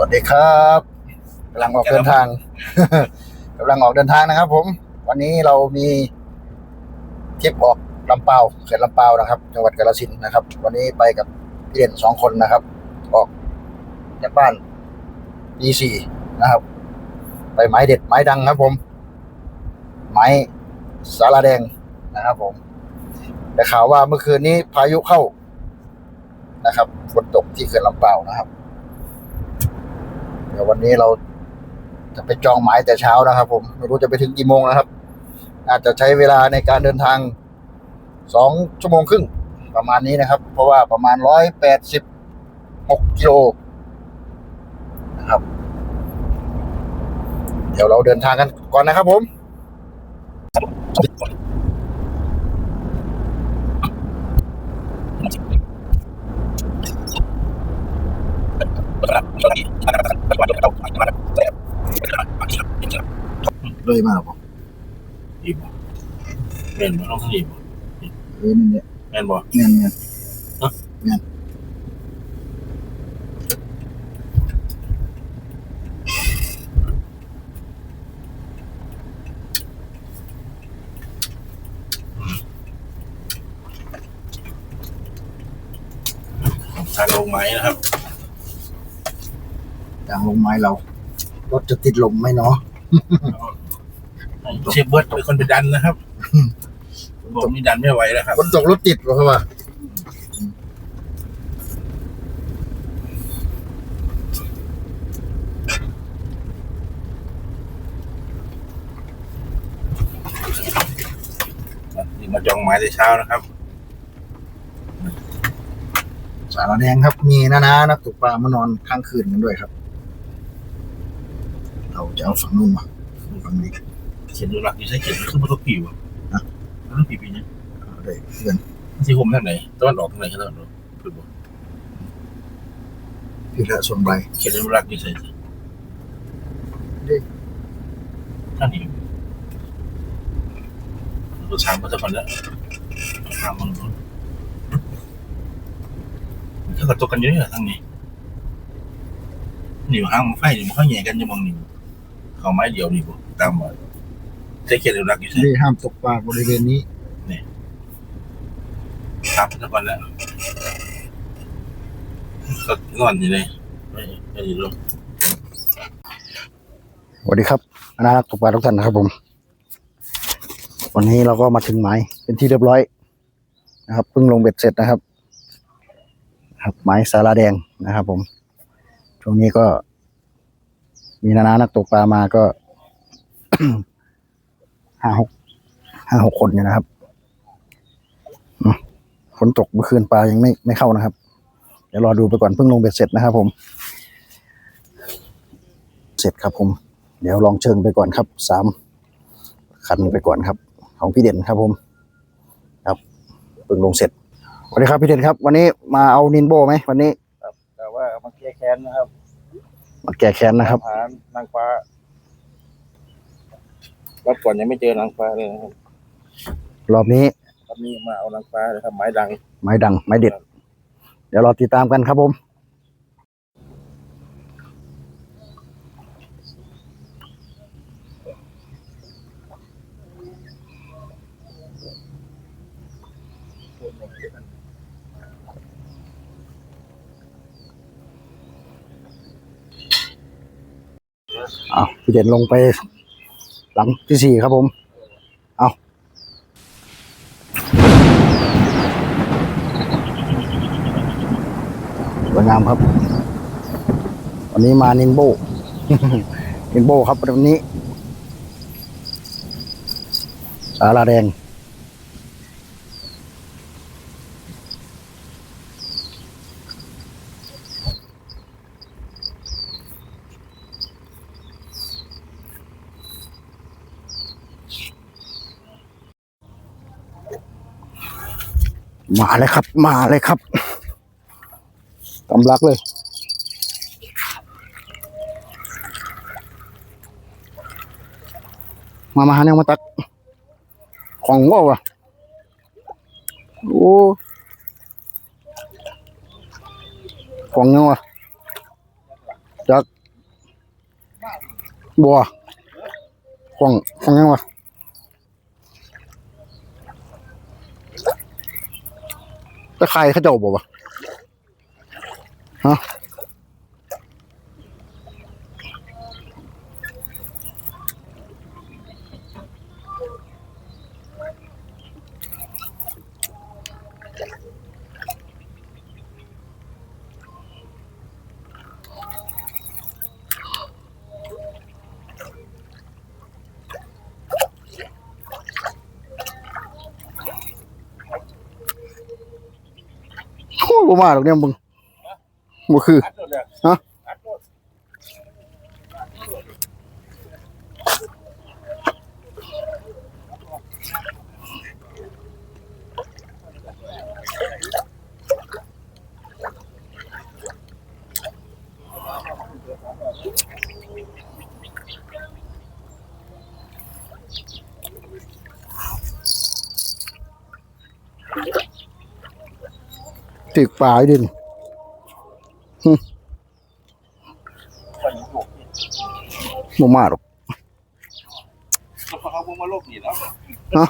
วัสดีครับกำลังออกเดินทางกำลังออกเดินทางนะครับ ผม วันนี้เรามีทริปออกลำเปาเขื่อนลำเปานะครับ จังหวัดกาฬสินธุ์นะครับ วันนี้ไปกับพี่เด่นสองคนนะครับ ออกจากบ้านปีสี่นะครับ ไปไม้เด็ดไม้ดังครับ ผม ไม้สาราแดงนะครับ ผม แต่ข่าวว่าเมื่อคืนนี้พายุเข้านะครับฝนตกที่เขื่อนลำเปานะครับ ดี๋ยววันนี้เราจะไปจองหมายแต่เช้านะครับ ผมไม่รู้จะไปถึงกี่โมงนะครับ อาจจะใช้เวลาในการเดินทางสองชั่วโมงครึ่งประมาณนี้นะครับ เพราะว่าประมาณร้อยแปดสิบหกกิโลนะครับ เดี๋ยวเราเดินทางกันก่อนนะครับผม เลยมาผมอีบ่แม่นบ่น้องอีบ่เออนี่เนี่ยแม่นบ่เงี้ยเงี้ยทางลงไม้นะครับทางลงไม้เรารถจะติดลมไหมเนาะ เชฟเบิร์ดเป็นคนไปดันนะครับผมนี่ดันไม่ไหวแล้วครับฝนตกรถติดเหรอครับว่านี่มาจองไม้แต่เช้านะครับ สารแดงครับ มีนานานักตกปลามานอนค้างคืนกันด้วยครับ เราจะเอาฝั่งนู้นมาฝั่งนี้เขียนดูหลักอยู่ใช้เขียนขึ้นมาทุกปีวะฮะทุกปีปีนี้เอาได้เพื่อนที่ผมทางไหนตะวันออกทางไหนกันตะวันออกคือบ่พี่ละส่วนใบเขียนดูหลักอยู่ใช่ท่านนี้ตัวช้างมาสักคนแล้วทางมันถ้าเกิดตกกันเยอะทางนี้นี่ห้างไฟนี่มันเขาแย่กันอยู่มองนี่เขาไม้เดียวนี่บ่ตามมา ใช้เขียนดูหลักอยู่ใช่ที่ห้ามตกปลาบริเวณนี้ครับทุกคนแล้วก็นอนอยู่เลยไม่ไม่ได้ลงสวัสดีครับนานานักตกปลาทุกท่านนะครับผม วันนี้เราก็มาถึงหมายเป็นที่เรียบร้อยนะครับเพิ่งลงเบ็ดเสร็จนะครับ ครับหมายสาราแดงนะครับ ผมช่วงนี้ก็ มีนานานักตกปลามาก็ ห้าหกห้าหกคนอยู่นะครับอืมฝนตกเมื่อคืนปลายังไม่ไม่เข้านะครับ เดี๋ยวรอดูไปก่อนเพิ่งลงเบ็ดเสร็จนะครับผม เสร็จครับผม เดี๋ยวลองเชิงไปก่อนครับสามคันไปก่อนครับ ของพี่เด่นครับผม ครับเพิ่งลงเสร็จสวัสดีครับพี่เด่นครับ วันนี้มาเอานินโบไหมวันนี้แต่ว่ามาแก้แค้นนะครับมาแก้แค้นนะครับหานางฟ้า รับก่อนยังไม่เจอนางฟ้าเลยนะครับรอบนี้ตอนนี้มาเอานางฟ้าเลยครับไม้ดัง ไม้ดัง ไม้เด็ด เดี๋ยวรอติดตามกันครับผมเอาพี่เด่นลงไป หลังที่สี่ครับผม เอาสวยงามครับ วันนี้มานินโบนินโบครับวันนี้ สาราแดง มาเลยครับ มาเลยครับกำลักเลย มามาหาแนวมาตัก ของว่าวะโอ้ของเงาวะจักบัวของของยังวะ ตะไคร้เขาเจ้าบ่วะฮะ บ่มาหรอกเนี่ยมึงบ่คือฮะ อัดโดดติกปลาอยู่ดินไปอยู่โลกนี่บ่มาหรอกเขาเขาบอกว่าโลกนี่แล้วฮะ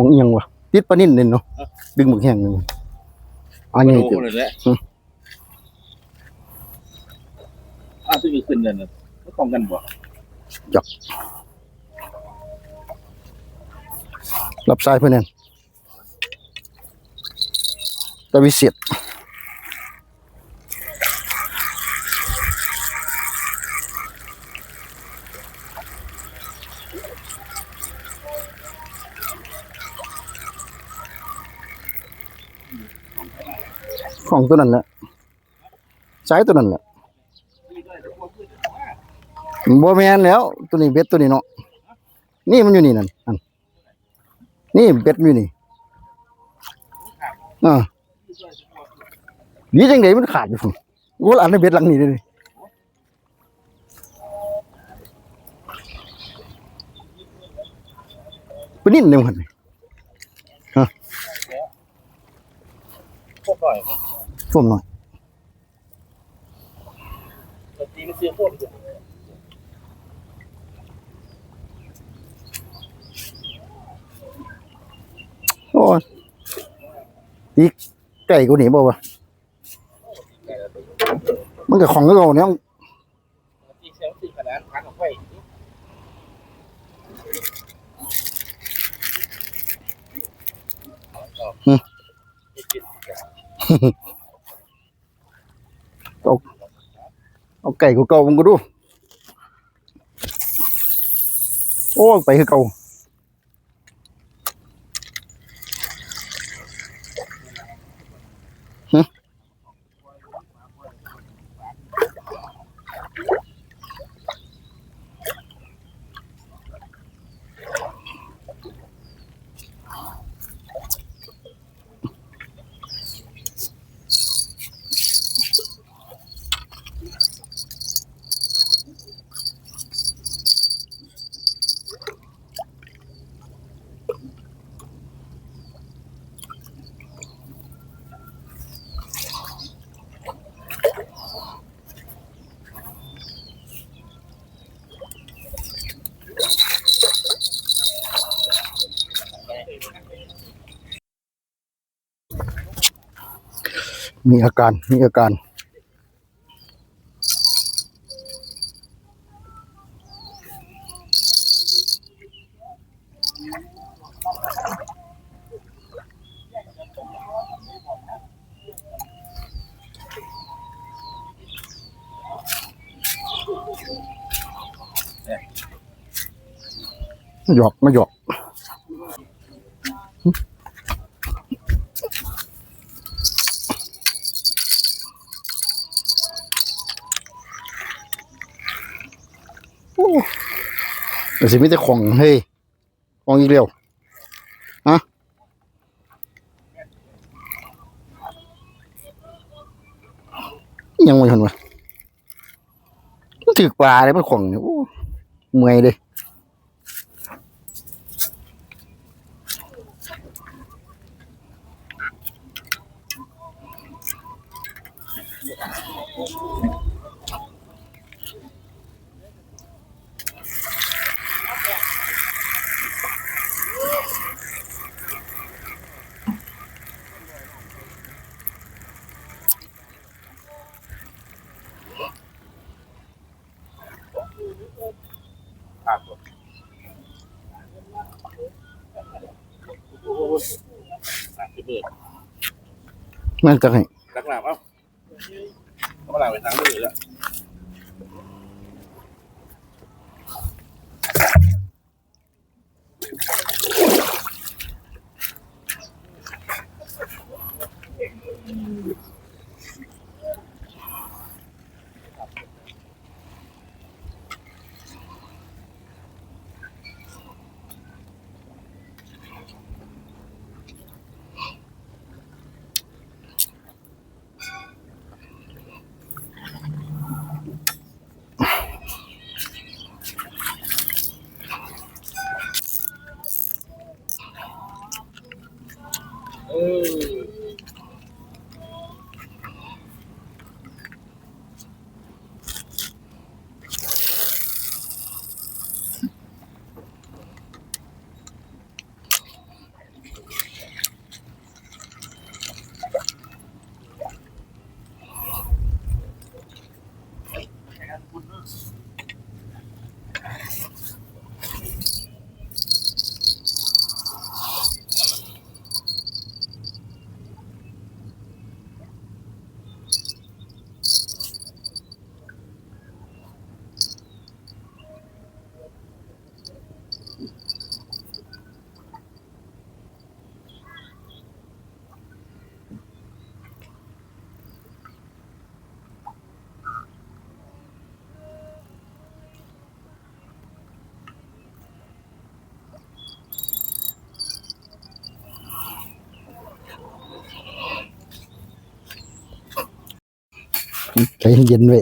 องเอียงวะติดปลานิ่นเด่นเนาะดึงหมึกแห้งหนึ่งอันนี้โลเดี๋ยวเลยแหละอืมอ้าวที่มีขึ้นนั่นน่ะก็ของกันบ่รับสายเพื่อนนั่นตะวิเศษ ของตัวนั้นแหละสายตัวนั้นแหละบ่แม่นแล้ว ตัวนี้เบ็ดตัวนี้เนาะนี่มันอยู่นี่นั่นอันนี่เบ็ดอยู่นี่อ่าดีจังไดมันขาดอยู่พุ่นกูอันนี้เบ็ดหลังนี้เลยปนิ่นเลยมันพว กหน่อยส้มหน่อยตีมันเสียพวกอยู่โอ้ยีไก่กูหนีบ่วะมันก็ของก็เก่าเนี่ยตีเสียงตีขนาดพันออกไป เอาไก่กูเก่ามึงก็ดู โอ้ไปคือเก่า มีอาการ มีอาการ หยอกไม่หยอก แต่สิไม่ได้ของเฮ้ยของอีกเร็วฮะยังไม่เห็นวะถือปลาเลยมันของโเมื่อยเลย มั Oh. ใจเย็นๆไว้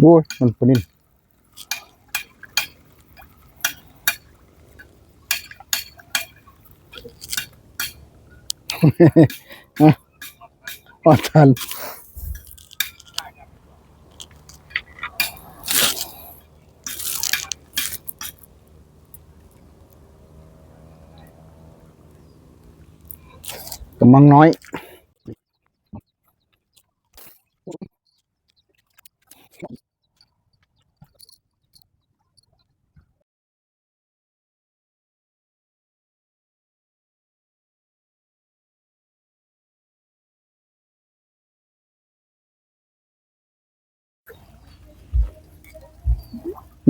โอ้ยมันปนินอะอ่อนทัน กำลังน้อย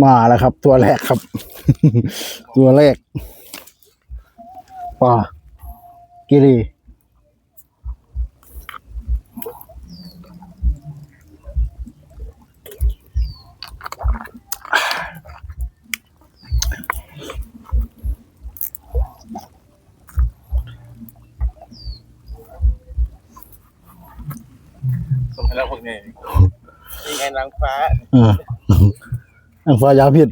มาแล้วครับ ตัวแรกครับ ตัวแรกปลากิรี ส่งให้เราพวกนี้นี่ไงนางฟ้าอ่าอังฟ้ายาพิษ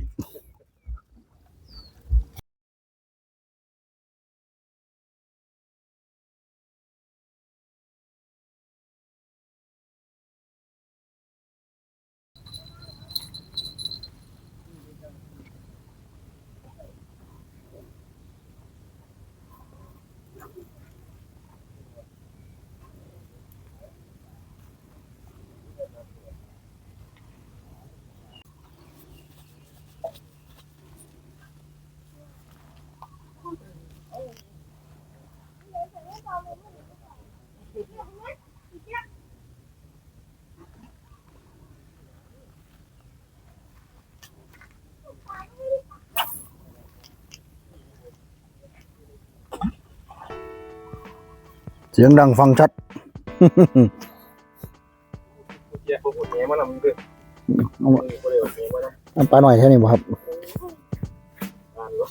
เสียงดังฟังชัด เดี๋ยวผมอุดเนี้ยมันนำด้วยเอามือก็เลยอุดเนี้ยมันนเอาปลาหน่อยแค่นี้บ่ครับำงานรถ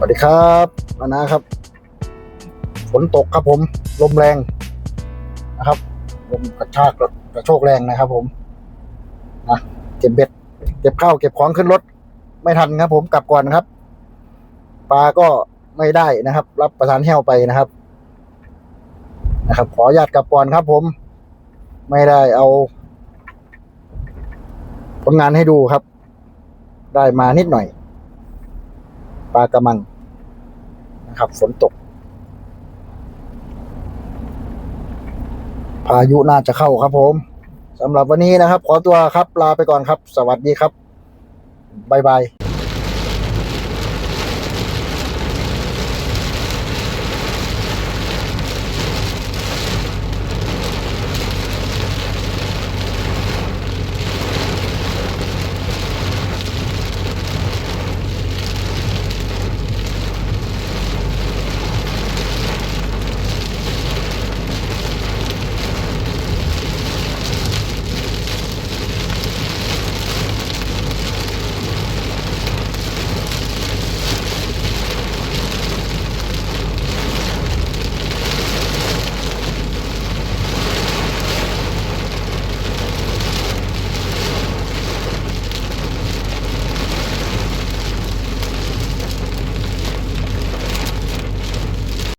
สวัสดีครับมานะครับ ฝนตกครับผม ลมแรงนะครับลมกระชากกระโชกแรงนะครับ ผมนะเก็บเบ็ด เก็บข้าวเก็บของขึ้นรถ ไม่ทันครับ ผมกลับก่อนนะครับปลาก็ไม่ได้นะครับ รับประทานแห้วไปนะครับ นะครับ ขออนุญาตกลับก่อนครับ ผม ไม่ได้เอาผลงานให้ดูครับ ได้มานิดหน่อย ปลากระมังนะครับฝนตก พายุน่าจะเข้าครับผมสำหรับวันนี้นะครับ ขอตัวครับลาไปก่อนครับ สวัสดีครับ บ๊ายบาย